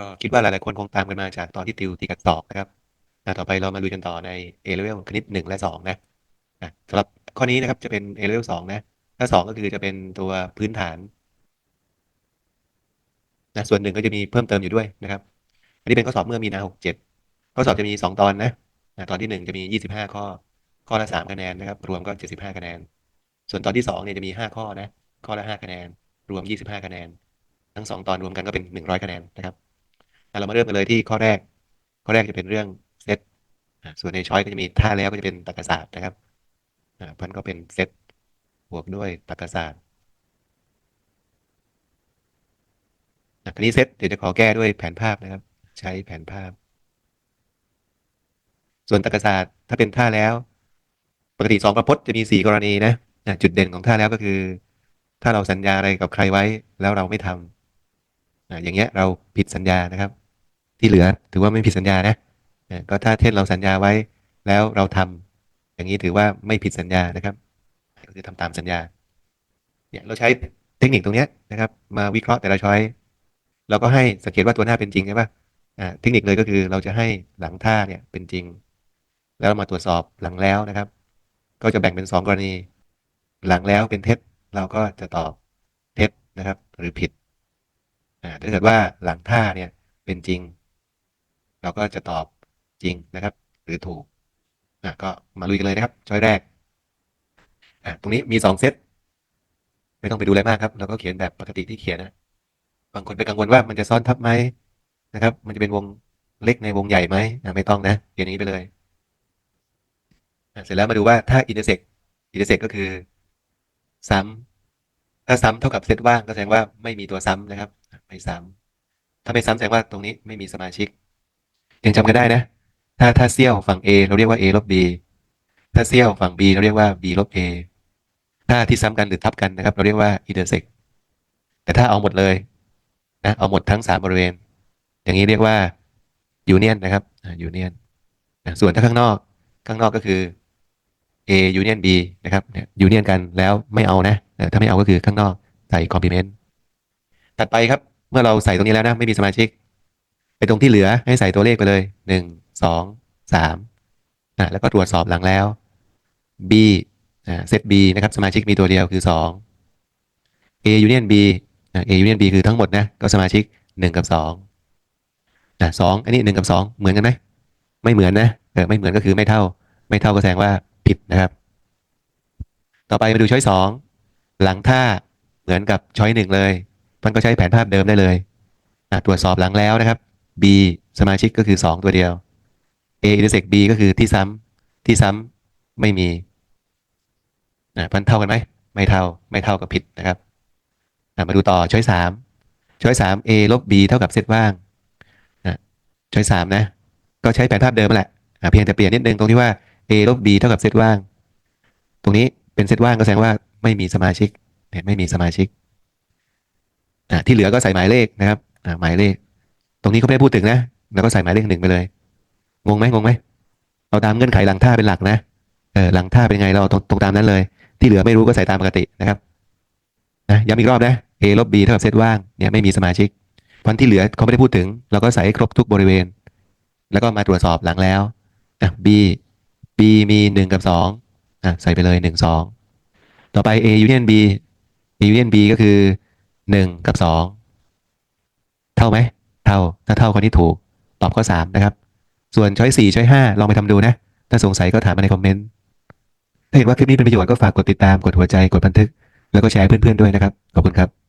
ก็คิดว่าหลาย ๆ คนคงตามกันมาจากตอนที่ติวตีกัดสอบนะครับอะต่อไปเรามาลุยกันต่อใน A level คณิตหนึ่งและสองนะอะสำหรับข้อนี้นะครับจะเป็น A level สองนะถ้าสองก็คือจะเป็นตัวพื้นฐานนะส่วนหนึ่งก็จะมีเพิ่มเติมอยู่ด้วยนะครับ อันนี้เป็นข้อสอบเมื่อมีนาหกเจ็ดข้อสอบจะมีสองตอนนะอะตอนที่หนึ่งจะมียี่สิบห้าข้อ ข้อละสามคะแนนนะครับ รวมก็เจ็ดสิบห้าคะแนน ส่วนตอนที่สองเนี่ยจะมีห้าข้อนะ ข้อละห้าคะแนน รวมยี่สิบห้าคะแนน ทั้งสองตอนรวมกันก็เป็นหนึ่งร้อยคะแนนนะครับ เรามาเริ่มกันเลยที่ข้อแรก ข้อแรกจะเป็นเรื่องเซตส่วนในช้อยก็จะมีท่าแล้วก็จะเป็นตรรกศาสตร์นะครับอ่าพันก็เป็นเซตบวกด้วยตรรกศาสตร์อะทีนี้เซตเดี๋ยวจะขอแก้ด้วยแผนภาพนะครับ ใช้แผนภาพ ส่วนตรรกศาสตร์ถ้าเป็นท่าแล้ว ปกติสองประพจน์จะมีสี่กรณีนะจุดเด่นของท่าแล้วก็คือ ถ้าเราสัญญาอะไรกับใครไว้แล้วเราไม่ทำอะอย่างเงี้ยเราผิดสัญญานะครับ ที่เหลือ ถือว่าไม่ผิดสัญญานะก็ถ้าเช่นเราสัญญาไว้แล้วเราทำอย่างนี้ถือว่าไม่ผิดสัญญานะครับ ก็คือทำตามสัญญาเนี่ยเราใช้เทคนิคตรงนี้นะครับ มาวิเคราะห์แต่ละช้อยเราก็ให้สังเกตว่าตัวหน้าเป็นจริงใช่ปะอ่าเทคนิคเลยก็คือเราจะให้หลังท่าเนี่ยเป็นจริง แล้วมาตรวจสอบหลังแล้วนะครับ ก็จะแบ่งเป็นสองกรณี หลังแล้วเป็นเท็จเราก็จะตอบเท็จนะครับ หรือผิดถ้าเกิดว่าหลังท่าเนี่ยเป็นจริง เราก็จะตอบจริงนะครับ หรือถูกอะก็มาลุยกันเลยนะครับช้อยแรกอะตรงนี้มีสองเซตไม่ต้องไปดูอะไรมากครับเราก็เขียนแบบปกติที่เขียนนะบางคนไปกังวลว่ามันจะซ้อนทับไหมนะครับ มันจะเป็นวงเล็กในวงใหญ่ไหมอะไม่ต้องนะเขียนอย่างนี้ไปเลยอะเสร็จแล้วมาดูว่าถ้าอินเตอร์เซ็กอินเตอร์เซ็กก็คือ ซ้ำถ้าซ้ำเท่ากับเซตว่างก็แสดงว่าไม่มีตัวซ้ำนะครับ ไม่ซ้ำถ้าไม่ซ้ำแสดงว่าตรงนี้ไม่มีสมาชิก ยังจำกันได้นะ ถ้าถ้าเซี่ยวฝั่ง A เราเรียกว่า A ลบ B ถ้าเซี่ยวฝั่ง B เราเรียกว่า B ลบ A ถ้าที่ซ้ำกันหรือทับกันนะครับ เราเรียกว่า intersect แต่ถ้าเอาหมดเลยนะเอาหมดทั้งสามบริเวณ อย่างนี้เรียกว่า union นะครับ union นะส่วนถ้าข้างนอกข้างนอกก็คือ A union B นะครับเนี่ย union กันแล้วไม่เอานะถ้าไม่เอาก็คือข้างนอกใส่ complement ถัดไปครับ เมื่อเราใส่ตรงนี้แล้วนะ ไม่มีสมาชิก ไปตรงที่เหลือให้ใส่ตัวเลขไปเลยหนึ่งสองสามอะแล้วก็ตรวจสอบหลังแล้ว B อ่าเซต B นะครับสมาชิกมีตัวเดียวคือสอง A union B อะ A union B คือทั้งหมดนะก็สมาชิกหนึ่งกับสองอะสองอันนี้หนึ่งกับสองเหมือนกันไหมไม่เหมือนนะเออไม่เหมือนก็คือไม่เท่า ไม่เท่าก็แสดงว่าผิดนะครับ ต่อไปมาดูช้อยสองหลังท่าเหมือนกับช้อยหนึ่งเลย มันก็ใช้แผนภาพเดิมได้เลยอะตรวจสอบหลังแล้วนะครับ B สมาชิกก็คือสองตัวเดียว A intersect B ก็คือที่ซ้ำที่ซ้ำไม่มีอะมันเท่ากันไหมไม่เท่าไม่เท่ากับผิดนะครับอะมาดูต่อช้อยสามช้อยสาม A ลบ B เท่ากับเซตว่างอะช้อยสามนะก็ใช้แผนภาพเดิมแหละอะเพียงแต่เปลี่ยนนิดนึงตรงที่ว่า A ลบ B เท่ากับเซตว่าง ตรงนี้เป็นเซตว่างก็แสดงว่าไม่มีสมาชิกเนี่ยไม่มีสมาชิกอะที่เหลือก็ใส่หมายเลขนะครับอะหมายเลข ตรงนี้เขาไม่ได้พูดถึงนะแล้วก็ใส่หมายเลขหนึ่งไปเลย งงไหมงงไหมเอาตามเงื่อนไขหลังท่าเป็นหลักนะเออหลังท่าเป็นไงเราเอาตรงตรงตามนั้นเลย ที่เหลือไม่รู้ก็ใส่ตามปกตินะครับนะย้ำอีกรอบนะ a ลบ b เท่ากับเซตว่างเนี่ยไม่มีสมาชิกพันที่เหลือเขาไม่ได้พูดถึง เราก็ใส่ให้ครบทุกบริเวณ แล้วก็มาตรวจสอบหลังแล้วอะ b b มีหนึ่งกับสองอะใส่ไปเลยหนึ่งสองต่อไป a union b a union b ก็คือหนึ่งกับสองเท่าไหม เท่า ถ้าเท่าคนนี้ถูก ตอบข้อสามนะครับ ส่วนช้อยสี่ช้อยห้าลองไปทำดูนะ ถ้าสงสัยก็ถามมาในคอมเมนต์ ถ้าเห็นว่าคลิปนี้เป็นประโยชน์ก็ฝากกดติดตาม กดหัวใจ กดบันทึก แล้วก็แชร์เพื่อนๆด้วยนะครับ ขอบคุณครับ